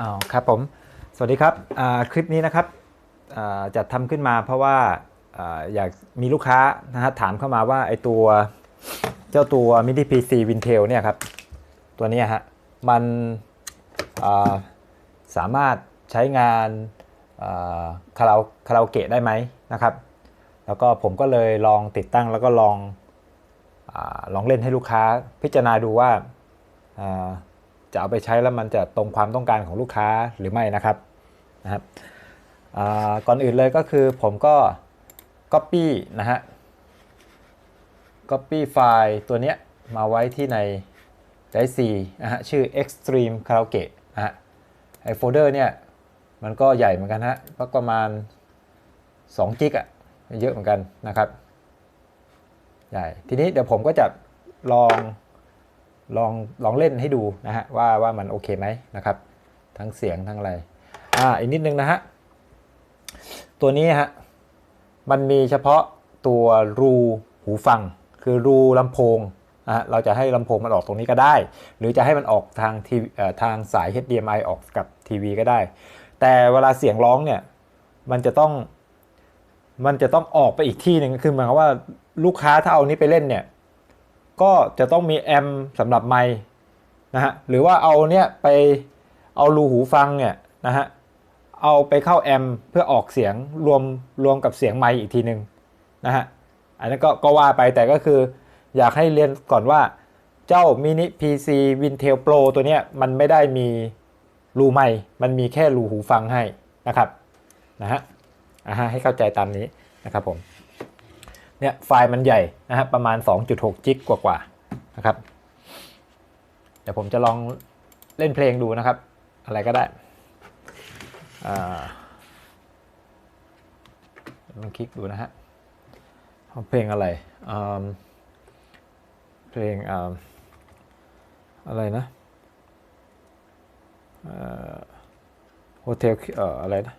อ๋อครับผม สวัสดีครับคลิปนี้นะครับจัดทำขึ้นมาเพราะว่าออยากมีลูกค้านะฮะถามเข้ามาว่าไอตัวเจ้าตัว MIDI PC Wintel เนี่ยครับ ตัวนี้ฮะ มันสามารถใช้งานคาราโอคาราโอเกะได้ไหมนะครับ แล้วก็ผมก็เลยลองติดตั้งแล้วก็ลองอลองเล่นให้ลูกค้าพิจารณาดูว่า จะเอาไปใช้แล้วมันจะตรงความต้องการของลูกค้าหรือไม่นะครับนะครับก่อนอื่นเลยก็คือผมก็ Copy นะฮะ Copy ไฟล์ตัวเนี้ยมาไว้ที่ใน Drive C นะฮะชื่อ Extreme Karaoke นะฮะไอโฟลเดอร์เนี่ยมันก็ใหญ่เหมือนกันฮะประมาณ2กิกอะเยอะเหมือนกันนะครับ ใหญ่ ทีนี้เดี๋ยวผมก็จะลอง ลองลองเล่นให้ดูนะฮะว่าว่ามันโอเคไหมนะครับ ทั้งเสียงทั้งอะไรอ่าอีกนิดนึงนะฮะตัวนี้ฮะมันมีเฉพาะตัวรูหูฟัง คือรูลำโพงนะฮะเราจะให้ลำโพงมันออกตรงนี้ก็ได้ หรือจะให้มันออกทางทีทางสาย HDMI ออกกับทีวีก็ได้ แต่เวลาเสียงร้องเนี่ยมันจะต้องมันจะต้องออกไปอีกที่หนึ่งคือหมายความว่าลูกค้าถ้าเอานี้ไปเล่นเนี่ย ก็จะต้องมีแอมสำหรับไมค์นะฮะหรือว่าเอาเนี่ยไปเอารูหูฟังเนี่ยนะฮะเอาไปเข้าแอมเพื่อออกเสียงรวมรวมกับเสียงไมค์อีกทีหนึ่งนะฮะอันนั้นก็ก็ว่าไปแต่ก็คือ อยากให้เรียนก่อนว่าเจ้า mini PC Wintel Pro ตัวเนี้ยมันไม่ได้มีรูไมค์มันมีแค่รูหูฟังให้นะครับนะฮะอ่าฮะให้เข้าใจตามนี้นะครับผม เนี่ยไฟล์มันใหญ่นะครับประมาณ 2.6 จิกกว่าๆนะครับ เดี๋ยวผมจะลองเล่นเพลงดูนะครับ อะไรก็ได้อ่าลองคลิกดูนะฮะเพลงอะไรเพลงออะไรนะโฮเทลเอ่ออะไรนะ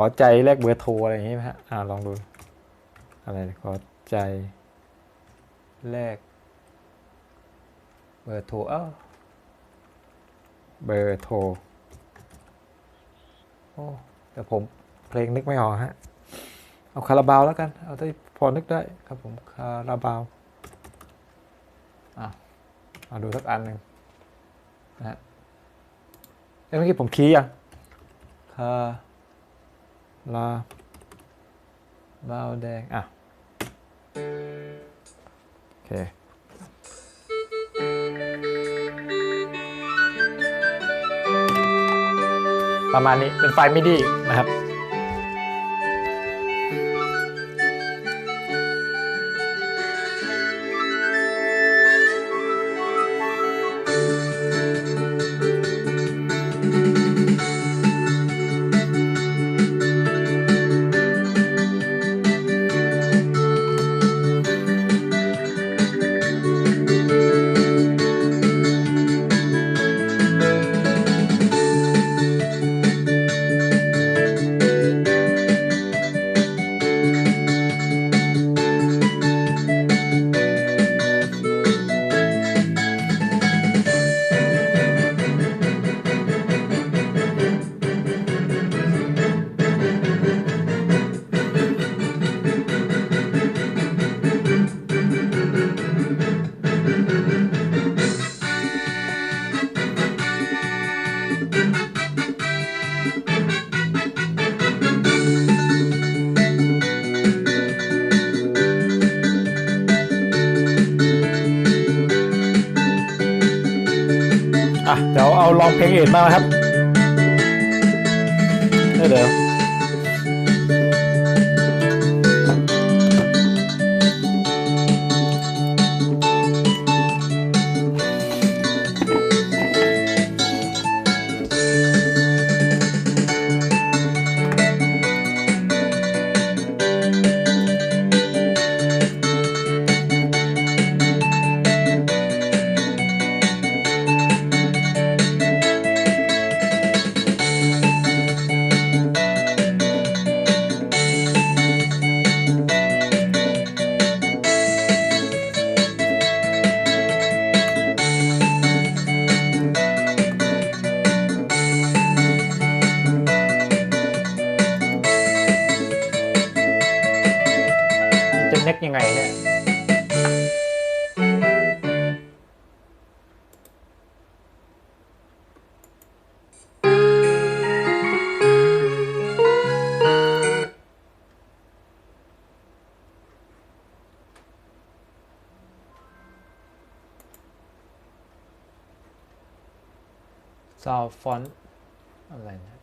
ขอใจแลกเบอร์โทรอะไรอย่างนี้ไหมฮะอ่าลองดู อะไรขอใจแลกเบอร์โทรเอ้าเบอร์โทรโอ้แต่ผมเพลงนึกไม่ออกฮะ เอาคาราบาวแล้วกัน เอาที่พอนึกได้ครับผมคาราบาวอะมาดูสักอันหนึ่งนะฮะเอ้ยเมื่อกี้ผมคีย์ยังคา ลาบาวแดง อะ โอเคประมาณนี้เป็นไฟล์มิดีนะครับ อะเดี๋ยวเอาลองเพลงเอ็ดมาครับเดี๋ยว ยังไงเนี่ยซาวฟอนอะไรเนี่ย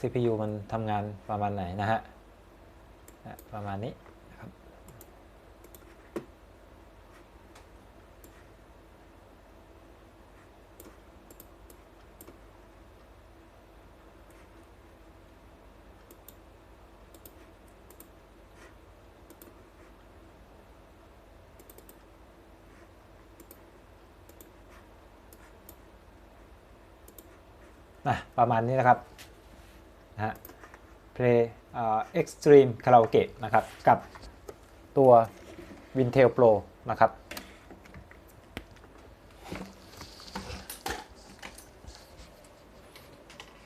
CPU มันทำงานประมาณไหนนะฮะประมาณนี้นะครับอะประมาณนี้นะครับ นะฮะ Play Extreme Karaoke นะครับ กับตัว Wintel Pro นะครับ